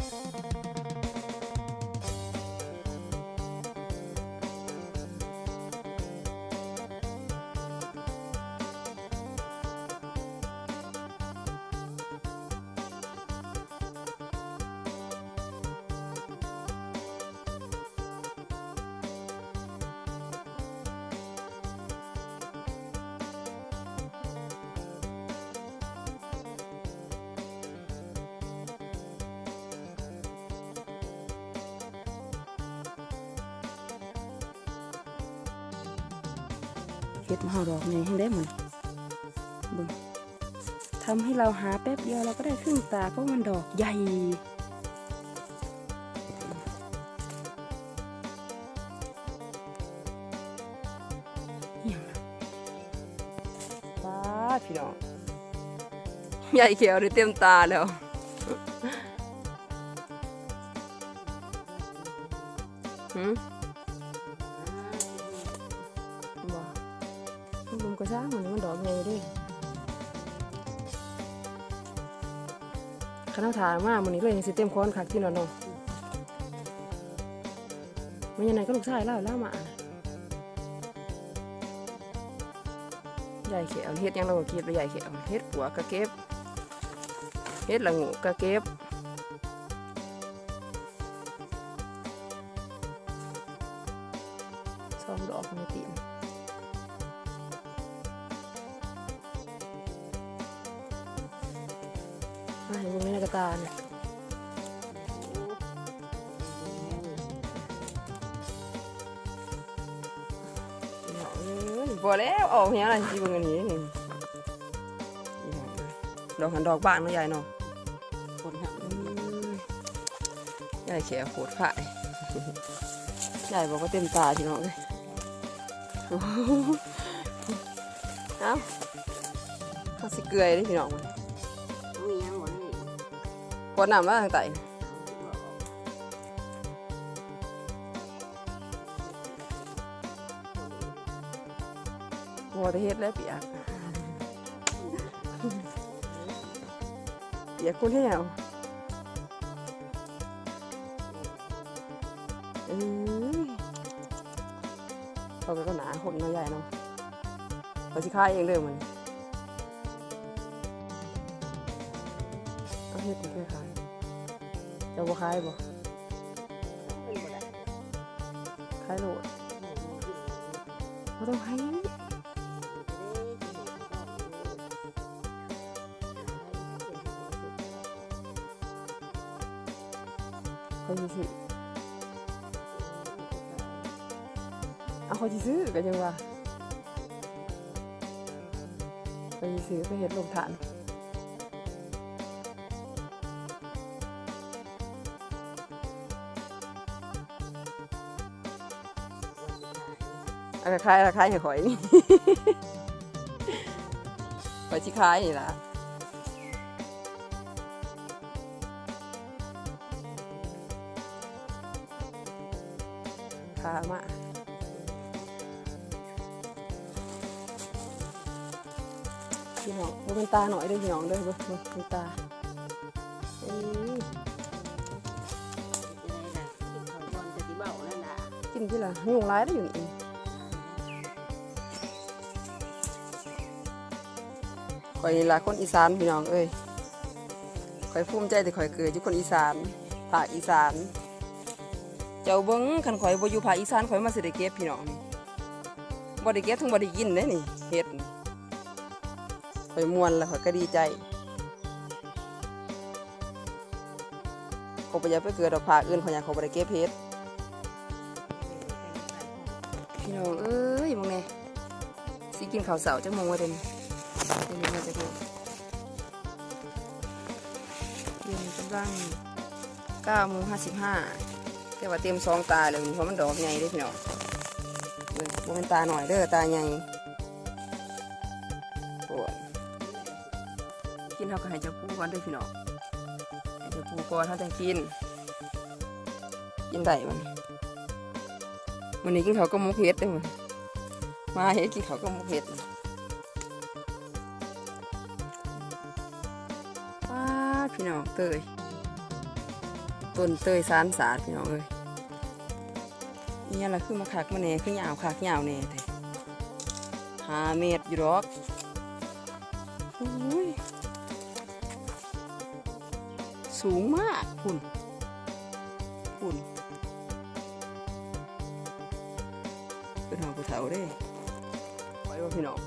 you ฮ็ดมาหาดอกไงให้ได้หมดเบึงทำให้เราหาแป๊บเดียวเราก็ได้ครึ่งตาเพราะมันดอกใหญ่หยิบป้าพี่น้องใหญ่เขียวเลยเต็มตาแล้วหืม ก็สร้างมันมันดอกใหญ่ด้วยคณะถามมามันนี้เลยสิเต็มค้อนคักที่นอนนองมันยังไงก็ลูกชายเล่าเล่ามาใหญ่เขียวเฮ็ดยังเราก็เก็บไปใหญ่เขียวเฮ็ดปัวก็เก็บเฮ็ดละงูก็เก็บสองดอกในตีน กระตาเนี่ยพอแล้วออกเนี้ยอะไรที่เบิ่งอันนี้นี่ดอกหันดอกบานเนาะยายเนาะคนหักอืมยายแขวโคตรฝ่ายยายบอกว่าเต็มตาพี่น้องเลยโอ้โหเอ้าเขาสิเกลือเลยพี่น้องมันมียังหมดนี่ข วดน้ำมาทางไตหัวจะเฮ็ดแล้วเปียกเปียกคุณแห้วเอ้ยเขาก็หนาคนเนาะใหญ่เนาะเขาสิคายเองเลยมันเอาเฮ็ดเป็นเคยขายเจะบ่ขายบ่ขายโหลดบ่ต้องให้เขาสิซื้อเอาเขาสิซื้อก็จังว่าเขาสิซื้อไปเฮ็ดโรงทาน อาคล้ายคล้ายให้ข่อยนี่ข่อยชิคล้ายนี่ล่ะขามาพี่น้องดูเป็นตาหน่อยเด้วยพี่น้องเด้วยเบิ่งเบิ่งเป็นตาเอ้ยจะได้ล่ะกินข้าวบอนจะสิเบาแล้วล่ะกินที่ละยุงร้ายได้อยู่นี่ ข่อยละคนอีสานพี่น้องเอ้ยข่อยภูมิใจที่ข่อยเกิดอยู่คนอีสานภาคอีสาน เจ้าเบิ้งคันข่อยบ่อยู่ภาคอีสานข่อยมาสิได้เก็บพี่น้องบ่ได้เก็บทั้งบ่ได้ยินเด้นี่เฮ็ดข่อยม่วนแล้วข่อยก็ดีใจขาบ่อยากไปเกิดดอกภาคอื่นขาอยากขาบ่ได้เก็บเฮ็ดพี่น้องเอ้ยมึงเนี่ยสิกินข้าวเสาจังมงว่าเด่น เด่นมาจากไหนเย็นกำลังเก้าโมงห้าสิบห้าแต่ว่าเต็มสองตาเลยเพราะมันดอกใหญ่ด้อพี่น้องเบิ่งบ่เป็นตาหน่อยเด้อตาใหญ่ปวดกินเท่ากับให้เจ้าปูก่อนด้อพี่น้องให้เจ้าปูก่อนถ้าจะกิน กินได้มันวันนี้กินเขาก็มุกเฮ็ดเด้อมันมาเฮ็ดกินเขาก็มุกเฮ็ด พี่น้องเตยต้นเตยสารสาดพี่น้องเอ้ยนี่อะไรคือมาคักมาแน่คือยาวคักยาวแน่แท้ห้าเมตรอยู่ดอกอุ้ยสูงมากคุณคุณเป็นหางผู้เฒ่าเด้ไปว่าพี่น้อง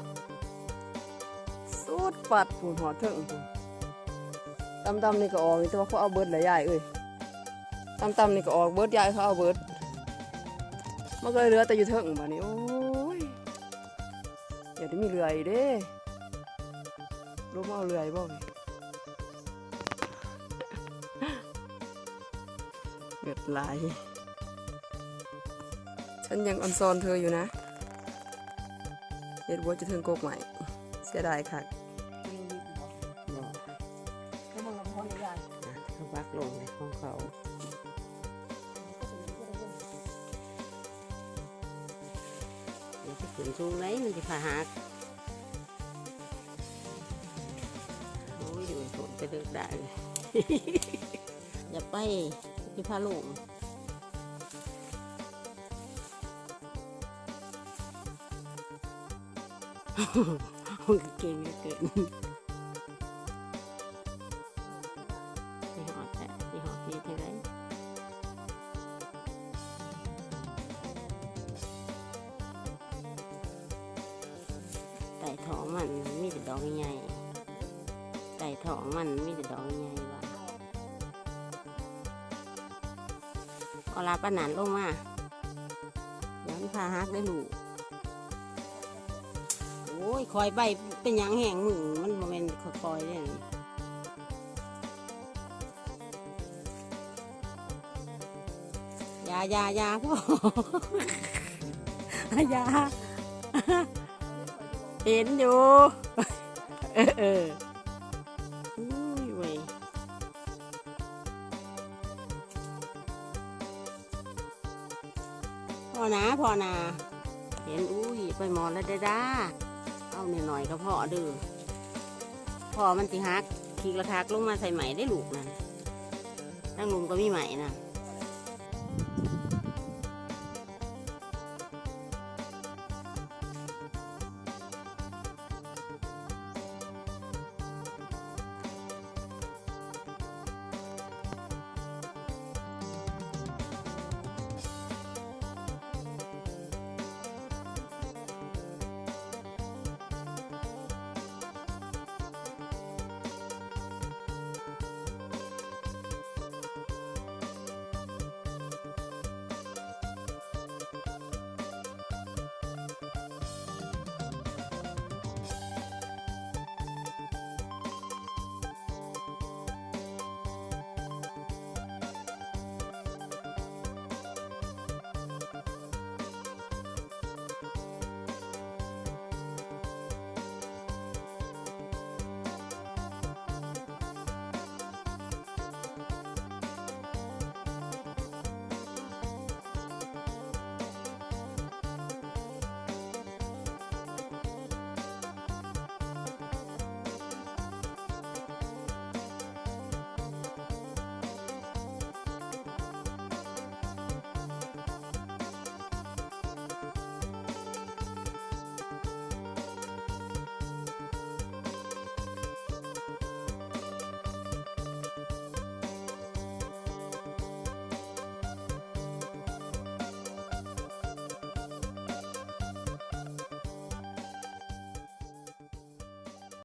สุดปัดปูนหัวเถิงปูน ตำๆนี่ก็ออกแต่ว่าเขาเอาเบิร์ดหลายใหญ่เอ้ยตำๆนี่ก็ออกเบิร์ดใหญ่เขาเอาเบิร์ดมันก็เลยเหลือแต่อยู่เถิงบ้านี้โอ้ยอย่าได้มีเรืออีเด้รู้มาเอาเรือบ่เว้ยเกิดไหลายฉันยังออนซอนเธออยู่นะเฮ็ดวัวจะถึงโกกใหม่ เสียดายค่ะ ลงในของเขาเดี๋ยวจะขึ้นสูงไหนมันจะพาหักโอ้ยอยู่ฝนไปเลิกได้เลยอย่าไปที่พาลงมันก็เก่งเหลือเกิน อกใหญ่ไต่ทองมันมีแต่ดอกใหญ่ว่ะเอาลาปานนันลงมายวมันพาฮักได้ลูกโอ้ยคอยใบเป็นยังแห้งมือมันโมเมนต์คอยๆเลยอยยายายาพ่อยาเห็นอยู่ เออเอออุ้ยเว้ยพ่อนะพ่อนะเห็นอุ้ยไปหมอนแล้วเด้อด้าเอาหน่อยๆก็พอดื้อพอมันติฮักขีกระทักลงมาใส่ใหม่ได้ลูกนั่นตั้งลุมก็มีใหม่นะ